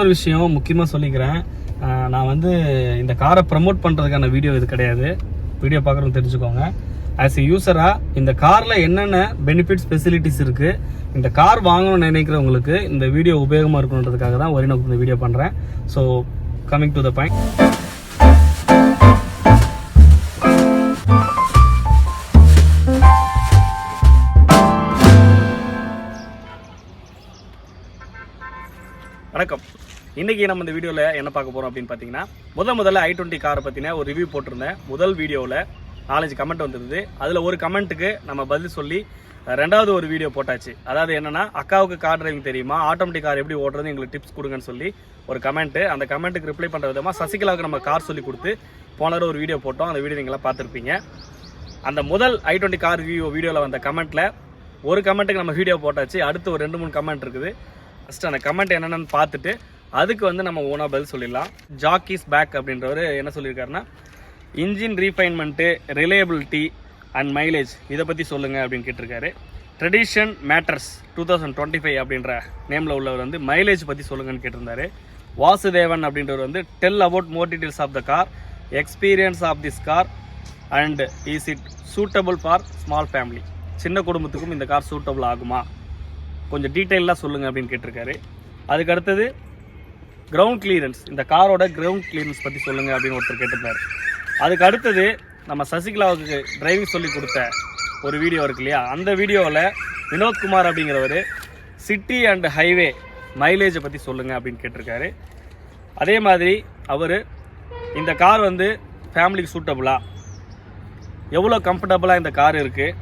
ஒரு விஷயம் முக்கியமாக சொல்லிக்கிறேன். நான் வந்து இந்த காரை ப்ரமோட் பண்ணுறதுக்கான வீடியோ இது கிடையாது. வீடியோ பார்க்குறவங்க தெரிஞ்சுக்கோங்க. ஆஸ் எ யூசராக இந்த காரில் என்னென்ன பெனிஃபிட்ஸ் ஃபெசிலிட்டிஸ் இருக்குது இந்த கார் வாங்கணும்னு நினைக்கிறவங்களுக்கு இந்த வீடியோ உபயோகமாக இருக்கணுன்றதுக்காக தான் ஒரே நோக்கு இந்த வீடியோ பண்ணுறேன் so coming to the point இன்னைக்கு நம்ம இந்த வீடியோவில் என்ன பார்க்க போகிறோம் அப்படின்னு பார்த்தீங்கன்னா முத முதல்ல ஐ டுவெண்ட்டி காரை பற்றின ஒரு ரிவ்யூ போட்டிருந்தேன். முதல் வீடியோவில் நாலஞ்சு கமெண்ட் வந்துருது அதில் ஒரு கமெண்ட்டுக்கு நம்ம பதில் சொல்லி ரெண்டாவது ஒரு வீடியோ போட்டாச்சு. அதாவது என்னன்னா அக்காவுக்கு கார் டிரைவிங் தெரியுமா? ஆட்டோமேட்டிக் கார் எப்படி ஓட்டுறது எங்களுக்கு டிப்ஸ் கொடுங்கன்னு சொல்லி ஒரு கமெண்ட்டு அந்த கமெண்ட்டுக்கு ரிப்ளை பண்ணுற விதமாக சசிகலாவுக்கு நம்ம கார் சொல்லி கொடுத்து போன ஒரு வீடியோ போட்டோம். அந்த வீடியோ நீங்களாம் பார்த்துருப்பீங்க. அந்த முதல் ஐ டுவெண்ட்டி கார் ரிவ்யூ வீடியோவில் வந்த கமெண்ட்டில் ஒரு கமெண்ட்டுக்கு நம்ம வீடியோ போட்டாச்சு. அடுத்து ஒரு ரெண்டு மூணு கமெண்ட் இருக்குது. ஃபஸ்ட்டு அந்த கமெண்ட் என்னென்னு பார்த்துட்டு அதுக்கு வந்து நம்ம ஓனா பதில் சொல்லிடலாம். ஜாக்கிஸ் பேக் அப்படின்றவர் என்ன சொல்லியிருக்காருன்னா engine refinement reliability and mileage இதை பற்றி சொல்லுங்கள் அப்படின்னு கேட்டிருக்காரு. Tradition matters two thousand twenty five அப்படின்ற நேமில் உள்ளவர் வந்து மைலேஜ் பற்றி சொல்லுங்கன்னு கேட்டிருந்தாரு. வாசுதேவன் அப்படின்றவர் வந்து tell about more details of the car experience of this car and is it suitable for small family சின்ன குடும்பத்துக்கும் இந்த கார் சூட்டபிள் ஆகுமா? கொஞ்சம் டீட்டெயிலாக சொல்லுங்கள் அப்படின்னு கேட்டிருக்காரு. அதுக்கு அடுத்தது கிரவுண்ட் கிளியரன்ஸ் இந்த காரோட கிரவுண்ட் கிளியரன்ஸ் பற்றி சொல்லுங்கள் அப்படின்னு ஒருத்தர் கேட்டிருந்தாரு. அதுக்கு அடுத்தது நம்ம சசிகலாவுக்கு டிரைவிங் சொல்லி கொடுத்த ஒரு வீடியோ இருக்கு இல்லையா? அந்த வீடியோவில் வினோத்குமார் அப்படிங்கிறவர் சிட்டி அண்ட் ஹைவே மைலேஜை பற்றி சொல்லுங்கள் அப்படின்னு கேட்டிருக்காரு. அதே மாதிரி அவர் இந்த கார் வந்து ஃபேமிலிக்கு சூட்டபுளா எவ்வளோ கம்ஃபர்டபுளாக இந்த கார் இருக்குது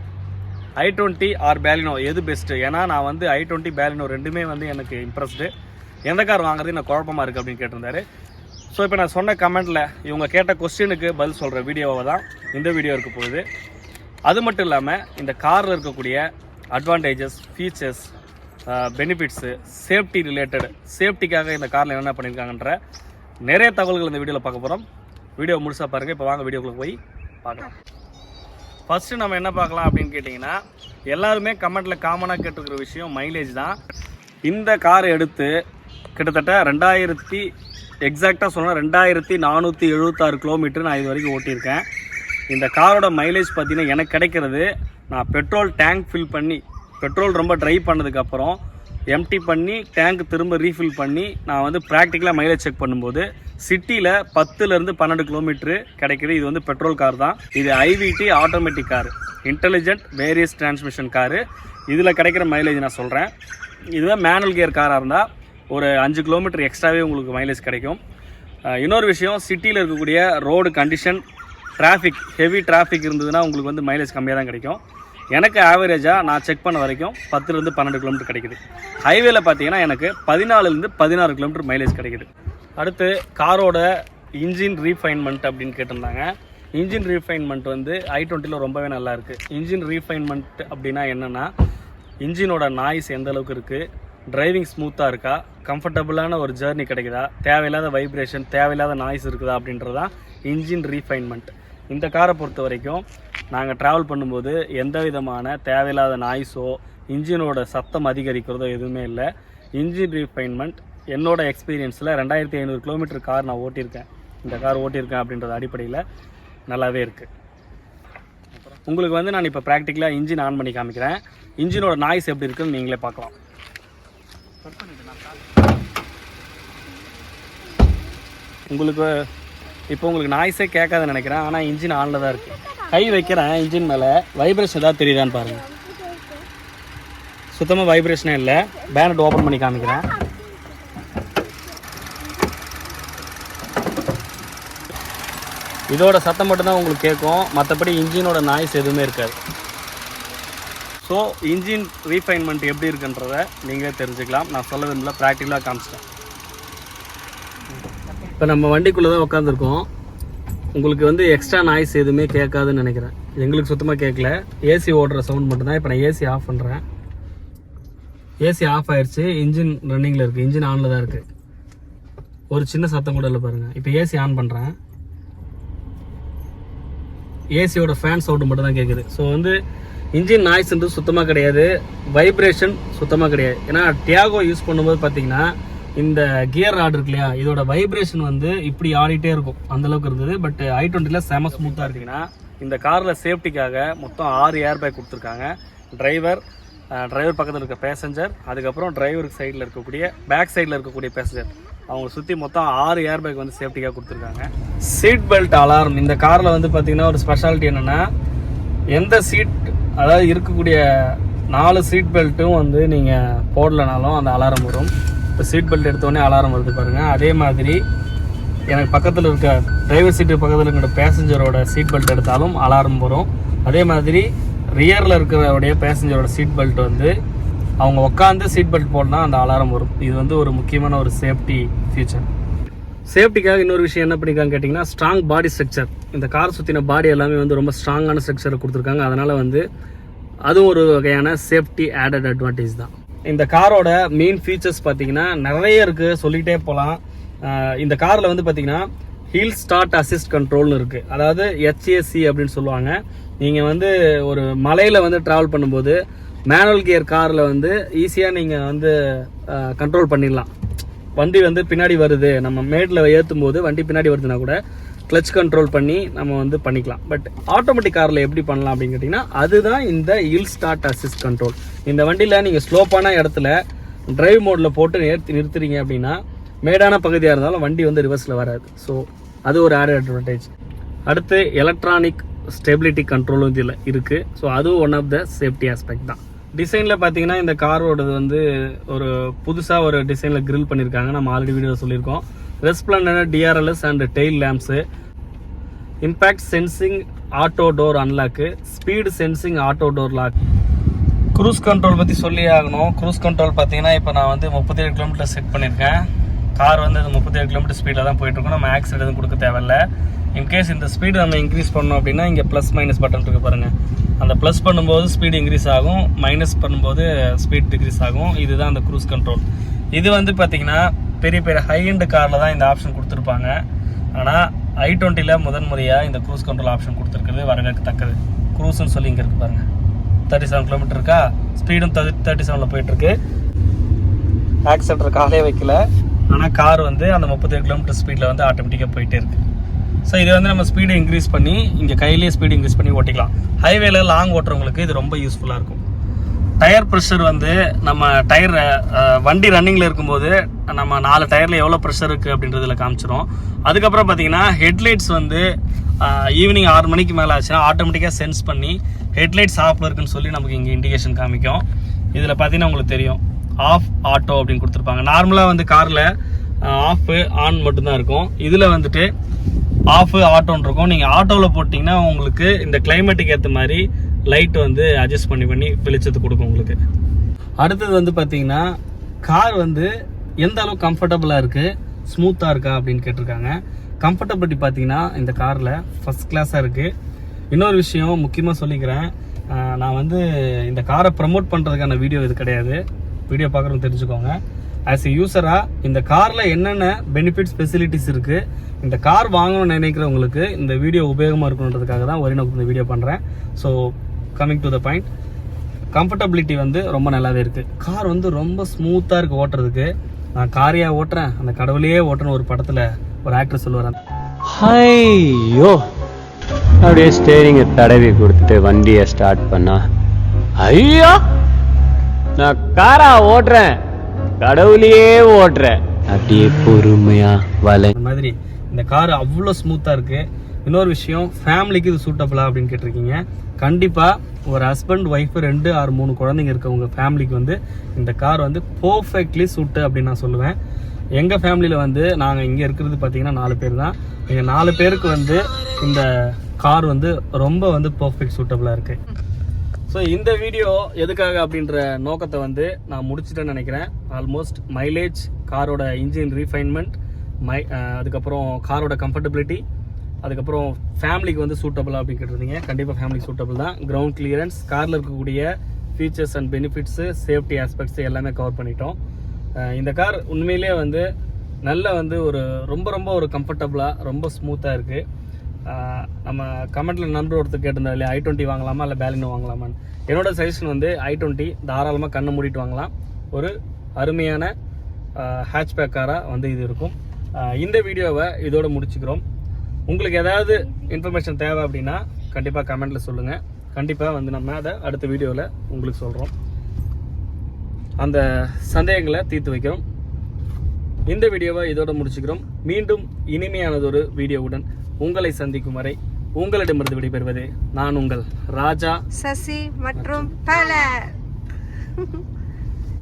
ஐ டுவெண்ட்டி ஆர் பேலினோ எது பெஸ்ட்டு ஏன்னா நான் வந்து ஐ டுவெண்ட்டி பேலினோ ரெண்டுமே வந்து எனக்கு இம்ப்ரெஸ்டு எந்த கார் வாங்குறது எனக்கு குழப்பமாக இருக்குது அப்படின்னு கேட்டிருந்தாரு. ஸோ இப்போ நான் சொன்ன கமெண்ட்டில் இவங்க கேட்ட கொஸ்டினுக்கு பதில் சொல்கிற வீடியோவை தான் இந்த வீடியோ இருக்க போகுது. அது மட்டும் இல்லாமல் இந்த காரில் இருக்கக்கூடிய advantages features benefits safety related சேஃப்டிக்காக இந்த காரில் என்னென்ன பண்ணியிருக்காங்கன்ற நிறைய தகவல்கள் இந்த வீடியோவில் பார்க்க போகிறோம் வீடியோ முழுசாக பாருங்கள் இப்போ வாங்க வீடியோக்குள்ளே போய் பார்க்கலாம். ஃபஸ்ட்டு நம்ம என்ன பார்க்கலாம் அப்படின்னு கேட்டிங்கன்னா எல்லாருமே கமெண்ட்டில் காமனாக கேட்டுருக்கிற விஷயம் மைலேஜ் தான். இந்த கார் எடுத்து கிட்டத்தட்ட ரெண்டாயிரத்தி எக்ஸாக்டாக சொன்னால் ரெண்டாயிரத்தி நானூற்றி எழுபத்தாறு கிலோமீட்டர் நான் இது வரைக்கும் ஓட்டியிருக்கேன். இந்த காரோட மைலேஜ் பார்த்தீங்கன்னா எனக்கு கிடைக்கிறது. நான் பெட்ரோல் டேங்க் ஃபில் பண்ணி பெட்ரோல் ரொம்ப ட்ரை பண்ணதுக்கப்புறம் எம்டி பண்ணி டேங்க் திரும்ப ரீஃபில் பண்ணி நான் வந்து ப்ராக்டிக்கலாக மைலேஜ் செக் பண்ணும்போது சிட்டியில் பத்துலேருந்து பன்னெண்டு கிலோமீட்ரு கிடைக்கிது. இது வந்து பெட்ரோல் கார் தான். இது IVT automatic car intelligent various transmission car இதில் கிடைக்கிற மைலேஜ் நான் சொல்கிறேன் இதுவே மேனுவல் கியர் காராக இருந்தால் ஒரு அஞ்சு கிலோமீட்டர் எக்ஸ்ட்ராவே உங்களுக்கு மைலேஜ் கிடைக்கும். இன்னொரு விஷயம் சிட்டியில் இருக்கக்கூடிய road condition traffic heavy traffic இருந்ததுன்னா உங்களுக்கு வந்து மைலேஜ் கம்மியாக தான் கிடைக்கும். எனக்கு ஆவரேஜாக நான் செக் பண்ண வரைக்கும் பத்துலேருந்து பன்னெண்டு கிலோமீட்டர் கிடைக்குது. ஹைவேல பார்த்தீங்கன்னா எனக்கு பதினாலுலேருந்து பதினாறு கிலோமீட்டர் மைலேஜ் கிடைக்குது. அடுத்து காரோட இன்ஜின் ரீஃபைன்மெண்ட் அப்படின்னு கேட்டிருந்தாங்க. இன்ஜின் ரீஃபைன்மெண்ட் வந்து ஐ டுவெண்ட்டியில் ரொம்பவே நல்லா இருக்குது இன்ஜின் ரீஃபைன்மெண்ட் அப்படின்னா என்னென்னா இன்ஜினோட நாய்ஸ் எந்த அளவுக்கு இருக்குது டிரைவிங் ஸ்மூத்தாக இருக்கா? கம்ஃபர்டபுளான ஒரு ஜேர்னி கிடைக்குதா? தேவையில்லாத வைப்ரேஷன் தேவையில்லாத நாய்ஸ் இருக்குதா அப்படின்றது தான் இன்ஜின் ரீஃபைன்மெண்ட் இந்த காரை பொறுத்த வரைக்கும் நாங்கள் ட்ராவல் பண்ணும்போது எந்த விதமான தேவையில்லாத நாய்ஸோ இன்ஜினோட சத்தம் அதிகரிக்கிறதோ எதுவுமே இல்லை. இன்ஜின் ரீஃபைன்மெண்ட் என்னோட எக்ஸ்பீரியன்ஸில் ரெண்டாயிரத்தி ஐநூறு கிலோமீட்டர் கார் நான் ஓட்டியிருக்கேன். இந்த கார் ஓட்டியிருக்கேன் அப்படின்றது அடிப்படையில் நல்லாவே இருக்குது உங்களுக்கு வந்து நான் இப்போ ப்ராக்டிக்கலாக இன்ஜின் ஆன் பண்ணி காமிக்கிறேன். இன்ஜினோட நாய்ஸ் எப்படி இருக்குன்னு நீங்களே பார்க்கலாம். உங்களுக்கு இப்போ உங்களுக்கு நாய்ஸே கேட்காதுன்னு நினைக்கிறேன். ஆனால் இன்ஜின் ஆனில் தான் இருக்குது கை வைக்கிறேன் இன்ஜின் மேலே. வைப்ரேஷன் ஏதாவது தெரியுதான்னு பாருங்கள் சுத்தமாக வைப்ரேஷனே இல்லை. பேனட் ஓப்பன் பண்ணி காமிக்கிறேன். இதோட சத்தம் மட்டும்தான் உங்களுக்கு கேட்கும். மற்றபடி இன்ஜினோட நாய்ஸ் எதுவுமே இருக்காது. ஸோ இன்ஜின் ரீஃபைன்மெண்ட் எப்படி இருக்குன்றத நீங்களே தெரிஞ்சுக்கலாம். நான் சொல்ல விரும்பல ப்ராக்டிக்கலாக காமிச்சிட்டேன். இப்போ நம்ம வண்டிக்குள்ளே தான் உட்காந்துருக்கோம் உங்களுக்கு வந்து எக்ஸ்ட்ரா நாய்ஸ் எதுவுமே கேட்காதுன்னு நினைக்கிறேன். எங்களுக்கு சுத்தமாக கேட்கல. ஏசி ஓடுற சவுண்ட் மட்டும்தான். இப்போ நான் ஏசி ஆஃப் பண்ணுறேன் ஏசி ஆஃப் ஆயிடுச்சு இன்ஜின் ரன்னிங்கில் இருக்குது இன்ஜின் ஆனில் தான் இருக்குது ஒரு சின்ன சத்தம் கூட இல்லை பாருங்கள் இப்போ ஏசி ஆன் பண்ணுறேன் ஏசியோட ஃபேன் சவுண்டு மட்டும் தான் கேட்குது ஸோ வந்து இன்ஜின் நாய்ஸ்ன்றது சுத்தமாக கிடையாது. வைப்ரேஷன் சுத்தமாக கிடையாது. ஏன்னா டியாகோ யூஸ் பண்ணும்போது பார்த்தீங்கன்னா இந்த கியர் ராட் இருக்கு இல்லையா இதோட வைப்ரேஷன் வந்து இப்படி ஆடிட்டே இருக்கும். அந்தளவுக்கு இருந்தது. பட் ஐ டுவெண்ட்டியில் செம ஸ்மூத்தாக இருக்குங்கன்னா இந்த காரில் சேஃப்டிக்காக மொத்தம் ஆறு ஏர் பேக் கொடுத்துருக்காங்க டிரைவர் டிரைவர் பக்கத்தில் இருக்க பேசஞ்சர் அதுக்கப்புறம் டிரைவருக்கு சைடில் இருக்கக்கூடிய பேக் சைடில் இருக்கக்கூடிய பேசஞ்சர் அவங்க சுற்றி மொத்தம் ஆறு ஏர் பேக் வந்து சேஃப்டிக்காக கொடுத்துருக்காங்க. சீட் பெல்ட் அலாரம் இந்த காரில் வந்து பார்த்தீங்கன்னா ஒரு ஸ்பெஷாலிட்டி என்னென்னா எந்த சீட் அதாவது இருக்கக்கூடிய நாலு சீட் பெல்ட்டும் வந்து நீங்கள் போடலனாலும் அந்த அலாரம் வரும். இப்போ சீட் பெல்ட் எடுத்தோடனே அலாரம் வருது பாருங்கள் அதே மாதிரி எனக்கு பக்கத்தில் இருக்க டிரைவர் சீட்டு பக்கத்தில் இருக்கிற பேசஞ்சரோட சீட் பெல்ட் எடுத்தாலும் அலாரம் வரும். அதே மாதிரி ரியரில் இருக்கிறவுடைய பேசஞ்சரோட சீட் பெல்ட் வந்து அவங்க உட்காந்து சீட் பெல்ட் போடனா அந்த அலாரம் வரும். இது வந்து ஒரு முக்கியமான ஒரு சேஃப்டி ஃபியூச்சர் சேஃப்டிக்காக இன்னொரு விஷயம் என்ன பண்ணிருக்காங்க கேட்டிங்கன்னா ஸ்ட்ராங் பாடி ஸ்ட்ரக்சர் இந்த கார் சுற்றின பாடி எல்லாமே வந்து ரொம்ப ஸ்ட்ராங்கான ஸ்ட்ரக்சரை கொடுத்துருக்காங்க. அதனால் வந்து அதுவும் ஒரு வகையான சேஃப்டி ஆடட் அட்வான்டேஜ் தான். இந்த காரோட மெயின் ஃபீச்சர்ஸ் பார்த்தீங்கன்னா நிறைய இருக்குது சொல்லிகிட்டே போகலாம் இந்த காரில் வந்து பார்த்தீங்கன்னா ஹீல் ஸ்டார்ட் அசிஸ்ட் கண்ட்ரோல்னு இருக்குது அதாவது ஹெச்ஏசி அப்படின்னு சொல்லுவாங்க. நீங்கள் வந்து ஒரு மலையில் வந்து ட்ராவல் பண்ணும்போது மேனுவல் கியர் காரில் வந்து ஈஸியாக நீங்கள் வந்து கண்ட்ரோல் பண்ணிடலாம். வண்டி வந்து பின்னாடி வருது. நம்ம மேடில் ஏற்றும் போது வண்டி பின்னாடி வருதுன்னா கூட கிளச் கண்ட்ரோல் பண்ணி நம்ம வந்து பண்ணிக்கலாம். பட் ஆட்டோமேட்டிக் காரில் எப்படி பண்ணலாம் அப்படின்னு கேட்டிங்கன்னா அதுதான் இந்த ஹில் ஸ்டார்ட் அசிஸ்ட் கண்ட்ரோல் இந்த வண்டியில் நீங்கள் ஸ்லோப்பான இடத்துல டிரைவ் மோடில் போட்டு நிறுத்தி நிறுத்துறீங்க அப்படின்னா மேடான பகுதியாக இருந்தாலும் வண்டி வந்து ரிவர்ஸில் வராது. ஸோ அது ஒரு ஆட் அட்வான்டேஜ் அடுத்து எலக்ட்ரானிக் ஸ்டெபிலிட்டி கண்ட்ரோலும் இதில் இருக்குது ஸோ அதுவும் one of the safety aspect தான். டிசைனில் பார்த்தீங்கன்னா இந்த காரோடது வந்து ஒரு புதுசாக ஒரு டிசைனில் கிரில் பண்ணியிருக்காங்க நம்ம ஆல்ரெடி வீடியோ சொல்லியிருக்கோம். ரெஸ்பிளண்டான DRLs and tail lamps impact sensing auto door unlock speed sensing auto door lock cruise control பற்றி சொல்லி ஆகணும். க்ரூஸ் கண்ட்ரோல் பார்த்தீங்கன்னா இப்போ நான் வந்து முப்பத்தேழு கிலோமீட்டர் செட் பண்ணியிருக்கேன் கார் வந்து அது முப்பத்தேழு கிலோமீட்டர் ஸ்பீடில் தான் போயிட்டுருக்கோம். நம்ம ஆக்சிடென்ட் எதுவும் கொடுக்க தேவையில்ல. இன்கேஸ் இந்த ஸ்பீடு நம்ம இன்க்ரீஸ் பண்ணோம் அப்படின்னா இங்கே ப்ளஸ் மைனஸ் பட்டன் இருக்கு பாருங்கள் அந்த ப்ளஸ் பண்ணும்போது ஸ்பீடு இன்க்ரீஸ் ஆகும் மைனஸ் பண்ணும்போது ஸ்பீட் டிக்ரீஸ் ஆகும். இதுதான் அந்த க்ரூஸ் கண்ட்ரோல் இது வந்து பார்த்தீங்கன்னா பெரிய பெரிய ஹை காரில் தான் இந்த ஆப்ஷன் கொடுத்துருப்பாங்க. ஆனால் ஐ டுவெண்ட்டியில் முதன் முறையாக இந்த க்ரூஸ் கண்ட்ரோல் ஆப்ஷன் கொடுத்துருக்குது வரவேற்கத்தக்கது க்ரூஸ்னு சொல்லி இங்கே இருக்கு பாருங்கள் தேர்ட்டி செவன் கிலோமீட்டர் இருக்கா ஸ்பீடும் தேர்ட்டி செவனில் போயிட்டுருக்கு. ஆக்சிலேட்டர் காலே வைக்கல. ஆனால் கார் வந்து அந்த முப்பத்தேழு கிலோமீட்டர் ஸ்பீடில் வந்து ஆட்டோமேட்டிக்காக போயிட்டே இருக்குது ஸோ இது வந்து நம்ம ஸ்பீடை இன்க்ரீஸ் பண்ணி இங்கே கையிலேயே ஸ்பீடு இன்க்ரீஸ் பண்ணி ஓட்டிக்கலாம். ஹைவேல லாங் ஓட்டுறவங்களுக்கு இது ரொம்ப யூஸ்ஃபுல்லாக இருக்கும். டயர் ப்ரெஷர் வந்து நம்ம டயர் வண்டி ரன்னிங்கில் இருக்கும்போது நம்ம நாலு டயரில் எவ்வளோ ப்ரெஷர் இருக்குது அப்படின்றதுல காமிச்சிரும். அதுக்கப்புறம் பார்த்தீங்கன்னா ஹெட்லைட்ஸ் வந்து ஈவினிங் ஆறு மணிக்கு மேலே ஆச்சுன்னா ஆட்டோமேட்டிக்காக சென்ஸ் பண்ணி ஹெட்லைட்ஸ் ஆஃபில் இருக்குன்னு சொல்லி நமக்கு இங்கே இண்டிகேஷன் காமிக்கும். இதில் பார்த்தீங்கன்னா உங்களுக்கு தெரியும். ஆஃப் ஆட்டோ அப்படின்னு கொடுத்துருப்பாங்க. நார்மலாக வந்து காரில் ஆஃப் ஆன் மட்டும்தான் இருக்கும். இதில் வந்துட்டு ஆஃப் ஆட்டோன்னு இருக்கும். நீங்கள் ஆட்டோவில் போட்டிங்கன்னா உங்களுக்கு இந்த கிளைமேட்டுக்கு ஏற்ற மாதிரி லைட் வந்து அட்ஜஸ்ட் பண்ணி பண்ணி வெளிச்சத்து கொடுக்கும் உங்களுக்கு. அடுத்தது வந்து பார்த்தீங்கன்னா கார் வந்து எந்த அளவு கம்ஃபர்டபுளாக இருக்குது ஸ்மூத்தாக இருக்கா அப்படின்னு கேட்டிருக்காங்க. கம்ஃபர்டபிலிட்டி பார்த்தீங்கன்னா இந்த காரில் ஃபஸ்ட் கிளாஸாக இருக்குது இன்னொரு விஷயம் முக்கியமாக சொல்லிக்கிறேன். நான் வந்து இந்த காரை ப்ரமோட் பண்ணுறதுக்கான வீடியோ இது கிடையாது. வீடியோ பார்க்குறவங்க தெரிஞ்சுக்கோங்க. ஆஸ் எ யூஸராக இந்த காரில் என்னென்ன பெனிஃபிட்ஸ் ஃபெசிலிட்டிஸ் இருக்குது இந்த கார் வாங்கணும்னு நினைக்கிறவங்களுக்கு இந்த வீடியோ உபயோகமாக இருக்கணுன்றதுக்காக தான் ஒரு நோக்கு இந்த வீடியோ பண்ணுறேன் so coming to the point comfortability வந்து ரொம்ப நல்லாவே இருக்குது கார் வந்து ரொம்ப ஸ்மூத்தாக இருக்குது ஓட்டுறதுக்கு. நான் காரியாக ஓட்டுறேன். அந்த கடவுளையே ஓட்டுறேன் ஒரு படத்தில் ஒரு ஆக்டர் சொல்லுவார் ஐயோ அப்படியே ஸ்டேரிங்கை தடவி கொடுத்துட்டு வண்டியை ஸ்டார்ட் பண்ணா ஐயோ! நான் காரா ஓட்டுறேன். கடவுளையே ஓட்டுறேன் அப்படியே பொறுமையா வலை அந்த மாதிரி இந்த கார் அவ்வளோ ஸ்மூத்தாக இருக்குது இன்னொரு விஷயம் ஃபேமிலிக்கு இது சூட்டபிளா அப்படின்னு கேட்டிருக்கீங்க. கண்டிப்பாக ஒரு ஹஸ்பண்ட் ஒய்ஃபு ரெண்டு ஆறு மூணு குழந்தைங்க இருக்கவங்க ஃபேமிலிக்கு வந்து இந்த கார் வந்து பர்ஃபெக்ட்லி சூட்டு அப்படின்னு நான் சொல்லுவேன். எங்கள் ஃபேமிலியில் வந்து நாங்கள் இங்கே இருக்கிறது பார்த்தீங்கன்னா நாலு பேர் தான். எங்கள் நாலு பேருக்கு வந்து இந்த கார் வந்து ரொம்ப வந்து பர்ஃபெக்ட் சூட்டபிளாக இருக்குது ஸோ இந்த வீடியோ எதுக்காக அப்படின்ற நோக்கத்தை வந்து நான் முடிச்சிட்டேன்னு நினைக்கிறேன். ஆல்மோஸ்ட் மைலேஜ் காரோட இன்ஜின் ரீஃபைன்மெண்ட் மை அதுக்கப்புறம் காரோட கம்ஃபர்டபிலிட்டி அதுக்கப்புறம் ஃபேமிலிக்கு வந்து சூட்டபிளாக அப்படின்னு கேட்டிருந்தீங்க கண்டிப்பாக ஃபேமிலிக்கு சூட்டபிள் தான். கிரவுண்ட் கிளியரன்ஸ் காரில் இருக்கக்கூடிய features and benefits safety aspects எல்லாமே கவர் பண்ணிட்டோம். இந்த கார் உண்மையிலேயே வந்து நல்ல வந்து ஒரு ரொம்ப ரொம்ப ஒரு கம்ஃபர்டபுளாக ரொம்ப ஸ்மூத்தாக இருக்குது நம்ம கமெண்ட்டில் நண்பர் ஒருத்தர் கேட்டிருந்தாரு இல்லையா ஐ டுவெண்ட்டி வாங்கலாமா இல்லை பேலினோ வாங்கலாமான்னு. என்னோட சஜஷன் வந்து ஐ டுவெண்ட்டி தாராளமாக கண்ணை மூடிட்டு வாங்கலாம். ஒரு அருமையான ஹேட்ச்பேக் காராக வந்து இது இருக்கும். இந்த வீடியோவை இதோடு முடிச்சுக்கிறோம். உங்களுக்கு ஏதாவது இன்ஃபர்மேஷன் தேவை அப்படின்னா கண்டிப்பாக கமெண்ட்டில் சொல்லுங்கள் கண்டிப்பாக வந்து நம்ம அதை அடுத்த வீடியோவில் உங்களுக்கு சொல்கிறோம் அந்த சந்தேகங்களை தீர்த்து வைக்கிறோம். இந்த வீடியோவை இதோடு முடிச்சுக்கிறோம். மீண்டும் இனிமையானதொரு வீடியோவுடன் உங்களை சந்திக்கும் வரை உங்களிடமிருந்து விடைபெறுவது நான் உங்கள் ராஜா. சசி மற்றும் பலர்.